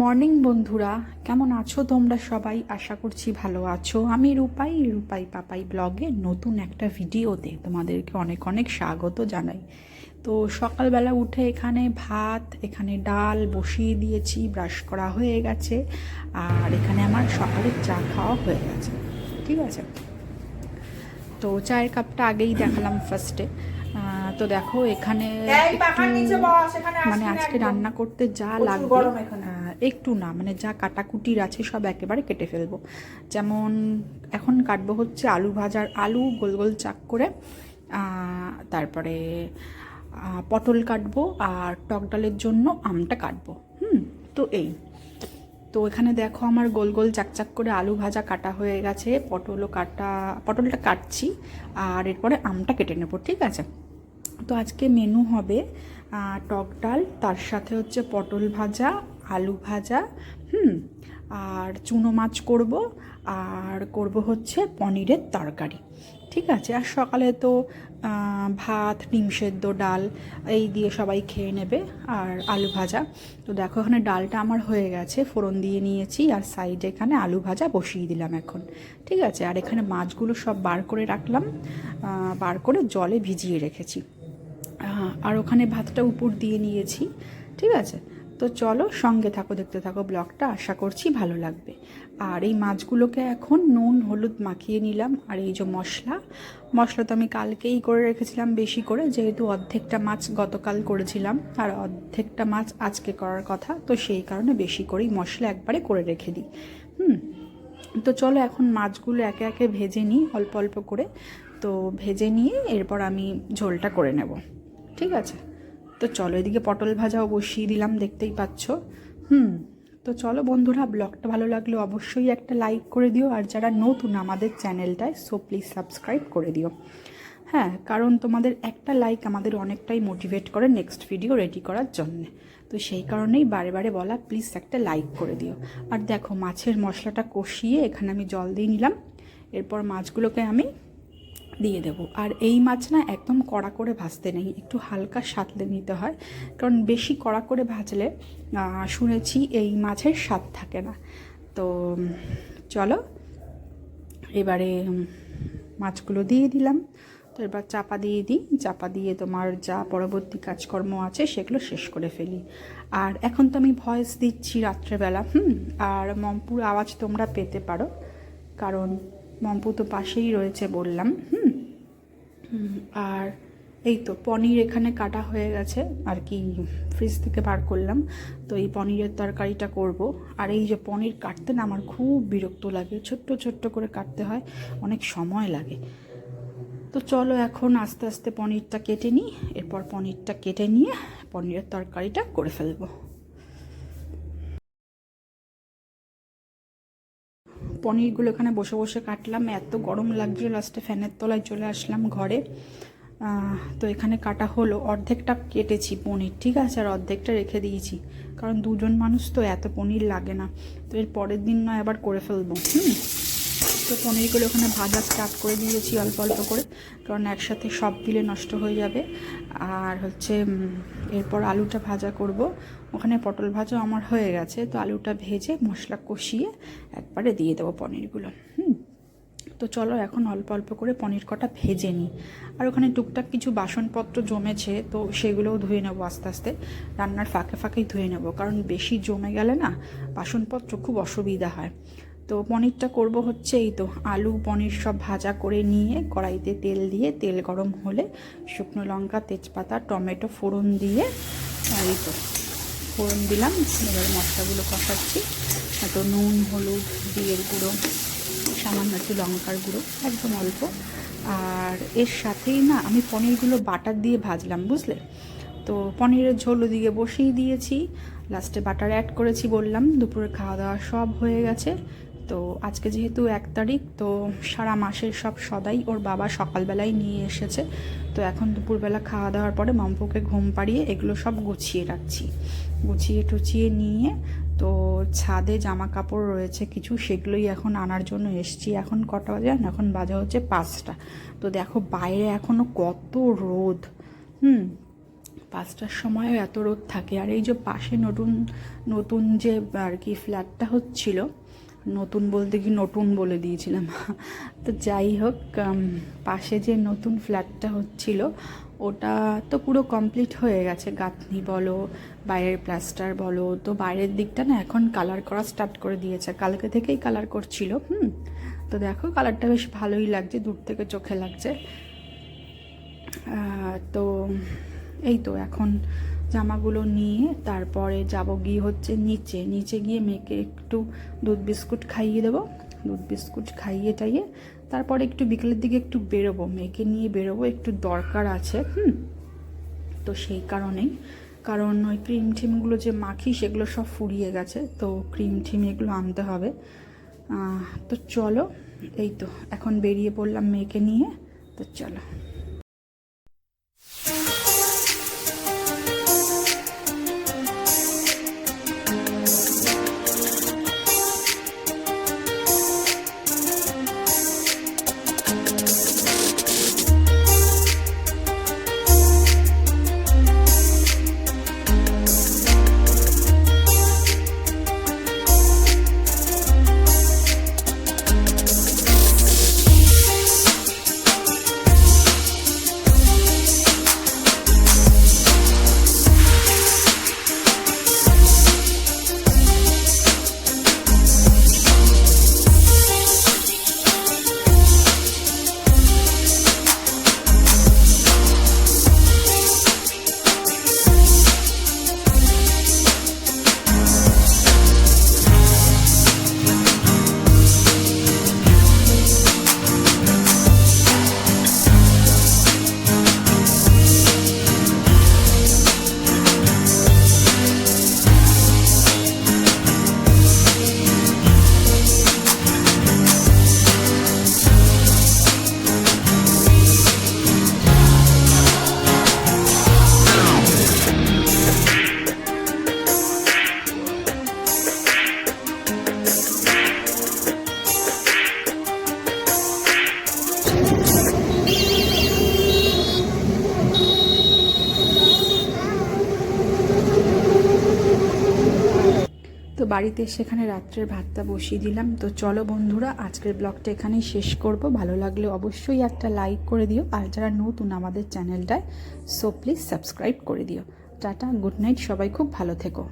Morning বন্ধুরা কেমন আছো তোমরা সবাই? আশা করছি ভালো আছো। আমি রূপাই রূপাই পাপাই ব্লগে নতুন একটা ভিডিওতে তোমাদেরকে অনেক অনেক স্বাগত জানাই। তো সকালবেলা উঠে এখানে ভাত এখানে ডাল বসিয়ে দিয়েছি ব্রাশ করা হয়ে গেছে আর এখানে আমার সকালের চা খাওয়া হয়ে গেছে। ঠিক আছে? তো চায়ের কাপটা আগেই দেখালাম ফার্স্টে তো দেখো এখানে মানে আজকে রান্না করতে যা লাগবে। একটু না মানে যা কাটাকুটির আছে সব একেবারে কেটে ফেলব। যেমন এখন কাটবো হচ্ছে আলু ভাজার আলু, গোল গোল চাক করে তারপরে পটল কাটবো আর টক ডালের জন্য আমটা কাটবো। হুম, তো এই। তো এখানে দেখো আমার গোল গোল চাকচাক করে আলু ভাজা কাটা হয়ে গেছে, পটলও কাটা, পটলটা কাটছি আর এরপরে আমটা কেটে নেব, ঠিক আছে? তো আজকে মেনু হবে টক ডাল, তার সাথে হচ্ছে পটল ভাজা আলু ভাজা, হুম, আর চুনো মাছ করব, আর করব হচ্ছে পনিরের তরকারি। ঠিক আছে? আর সকালে তো ভাত ডিম সেদ্ধ, ডাল, এই দিয়ে সবাই খেয়ে নেবে, আর আলু ভাজা। তো দেখো এখানে ডালটা আমার হয়ে গেছে, ফোড়ন দিয়ে নিয়েছি, আর সাইডে এখানে আলু ভাজা বসিয়ে দিলাম এখন। ঠিক আছে? আর এখানে মাছগুলো সব বার করে রাখলাম বার করে জলে ভিজিয়ে রেখেছি। আর ওখানে ভাতটা উপর দিয়ে নিয়েছি। ঠিক আছে? তো চলো সঙ্গে থাকো, দেখতে থাকো ব্লগটা, আশা করছি ভালো লাগবে। আর এই মাছগুলোকে এখন নুন, হলুদ মাখিয়ে নিলাম, আর এই যে মশলা মশলা তো আমি কালকেই করে রেখেছিলাম বেশি করে, যেহেতু অর্ধেকটা মাছ গতকাল করেছিলাম, আর অর্ধেকটা মাছ আজকে করার কথা, তো সেই কারণে বেশি করেই মশলা একবারে করে রেখে দিই। হুম, তো চলো এখন মাছগুলো একে একে ভেজে নিই, অল্প অল্প করে, তো ভেজে নিয়ে এরপর আমি ঝোলটা করে নেব। ঠিক আছে? তো চলো এদিকে পটল ভাজাও বসিয়ে দিলাম, দেখতেই পাচ্ছ। হুম, তো চলো বন্ধুরা, ব্লগটা ভালো লাগলে অবশ্যই একটা লাইক করে দিও, আর যারা নতুন আমাদের চ্যানেলটায় সো প্লিজ সাবস্ক্রাইব করে দিও। হ্যাঁ কারণ তোমাদের একটা লাইক আমাদের অনেকটাই মোটিভেট করে নেক্সট ভিডিও রেডি করার জন্যে। তো সেই কারণেই বারে বারে বলা প্লিজ একটা লাইক করে দিও। আর দেখো, মাছের মশলাটা কষিয়ে এখানে আমি জল দিয়ে নিলাম। এরপর মাছগুলোকে আমি দিয়ে দেবো। আর এই মাছ না একদম কড়া করে ভাজতে নেই, একটু হালকা সাতলে নিতে হয়। কারণ বেশি কড়া করে ভাজলে শুনেছি এই মাছের স্বাদ থাকে না। তো, চলো, এবারে মাছগুলো দিয়ে দিলাম। তো এবার চাপা দিয়ে দিই। চাপা দিয়ে তোমার যা পরবর্তী কাজকর্ম আছে সেগুলো শেষ করে ফেলি। আর এখন তো আমি ভয়েস দিচ্ছি রাত্রেবেলা, হুম? আর মম্পুর আওয়াজ তোমরা পেতে পারো। কারণ মম্পু তো পাশেই রয়েছে বললাম, হুম? আর এই তো পনির এখানে কাটা হয়ে গেছে, আর কি ফ্রিজ থেকে বার করলাম। তো এই পনিরের তরকারিটা করব। আর এই যে পনির কাটতে না আমার খুব বিরক্ত লাগে, ছোট্ট ছোট্ট করে কাটতে হয়, অনেক সময় লাগে। তো চলো এখন আস্তে আস্তে পনিরটা কেটে নিই, এরপর পনিরটা কেটে নিয়ে পনিরের তরকারিটা করে ফেলব। পনিরগুলো এখানে বসে বসে কাটলাম। এত গরম লাগছিল লাস্টে ফ্যানের তলায় চলে আসলাম ঘরে। তো এখানে কাটা হলো। অর্ধেকটা কেটেছি পনির, ঠিক আছে? আর অর্ধেকটা রেখে দিয়েছি। কারণ দুজন মানুষ তো, এত পনির লাগে না। তো এর পরের দিন নয় আবার করে ফেলব। হুম? তো পনিরগুলো ওখানে ভাজা স্টার্ট করে দিয়েছি অল্প অল্প করে, কারণ একসাথে সব দিলে নষ্ট হয়ে যাবে। আর হচ্ছে এরপর আলুটা ভাজা করব। ওখানে পটল ভাজা আমার হয়ে গেছে, তো আলুটা ভেজে মশলা কষিয়ে একবারে দিয়ে দেবো পনিরগুলো, হুম। তো চলো এখন অল্প অল্প করে পনির কটা ভেজে নিই। আর ওখানে টুকটাক কিছু বাসনপত্র জমেছে, তো সেগুলোও ধুয়ে নেব আস্তে আস্তে। রান্নার ফাঁকে ফাঁকেই ধুয়ে নেব, কারণ বেশি জমে গেলে না বাসনপত্র খুব অসুবিধা হয়। তো পনিরটা করব হচ্ছে এই তো, আলু, পনির সব ভাজা করে নিয়ে কড়াইতে তেল দিয়ে, তেল গরম হলে শুকনো লঙ্কা, তেজপাতা, টমেটো ফোড়ন দিয়ে এই তো ফোড়ন দিলাম, এবার মশলাগুলো কষাচ্ছি। তো নুন, হলুদ বিয়ের গুঁড়ো, সামান্য একটু লঙ্কার গুঁড়ো, একদম অল্প। আর এর সাথেই না আমি পনিরগুলো বাটার দিয়ে ভাজলাম, বুঝলে? তো পনিরের ঝোল ওদিকে বসিয়ে দিয়েছি। লাস্টে বাটার অ্যাড করেছি বললাম দুপুরে খাওয়া দাওয়া সব হয়ে গেছে। তো আজকে যেহেতু এক তারিখ, তো সারা মাসের সব সদাই ওর বাবা সকালবেলায় নিয়ে এসেছে। তো এখন দুপুরবেলা খাওয়া দাওয়ার পরে মাম্পুকে ঘুম পাড়িয়ে এগুলো সব গুছিয়ে রাখছি। গুছিয়ে টুচিয়ে নিয়ে তো ছাদে জামা কাপড় রয়েছে কিছু, সেগুলোই এখন আনার জন্য এসছি। এখন কটা বাজে? এখন বাজে হচ্ছে পাঁচটা। তো দেখো বাইরে এখনও কত রোদ। হুম, পাঁচটার সময়ও এত রোদ থাকে। আর এই যে পাশে নতুন নতুন যে আর কি ফ্ল্যাটটা হচ্ছিল নতুন বলতে কি নতুন বলে দিয়েছিলাম। তো যাই হোক পাশে যে নতুন ফ্ল্যাটটা হচ্ছিল, ওটা তো পুরো কমপ্লিট হয়ে গেছে। গাঁথনি বলো, বাইরের প্লাস্টার বলো, তো বাইরের দিকটা না এখন কালার করা স্টার্ট করে দিয়েছে। কালকে থেকেই কালার করছিল, হুম। তো দেখো, কালারটা বেশ ভালোই লাগছে, দূর থেকে চোখে লাগছে। তো এই তো এখন জামাগুলো নিয়ে তারপরে যাব গিয়ে হচ্ছে নিচে। নিচে গিয়ে মেয়েকে একটু দুধ বিস্কুট খাইয়ে দেবো। দুধ বিস্কুট খাইয়ে টাইয়ে তারপরে একটু বিকেলের দিকে একটু বেরোবো। মেয়েকে নিয়ে বেরোবো, একটু দরকার আছে, হুম। তো সেই কারণেই। কারণ ওই ক্রিম টিমগুলো যে মাখি, সেগুলো সব ফুরিয়ে গেছে। তো ক্রিম টিম এগুলো আনতে হবে। তো চলো, এই তো। এখন বেরিয়ে পড়লাম মেয়েকে নিয়ে। তো চলো। বাড়িতে সেখানে রাত্রের ভাতটা বসিয়ে দিলাম। তো চলো বন্ধুরা, আজকের ব্লগটা এখানেই শেষ করব। ভালো লাগলে অবশ্যই একটা লাইক করে দিও। আর যারা নতুন আমাদের চ্যানেলটায় সো প্লিজ সাবস্ক্রাইব করে দিও। টাটা গুড নাইট সবাই খুব ভালো থেকো।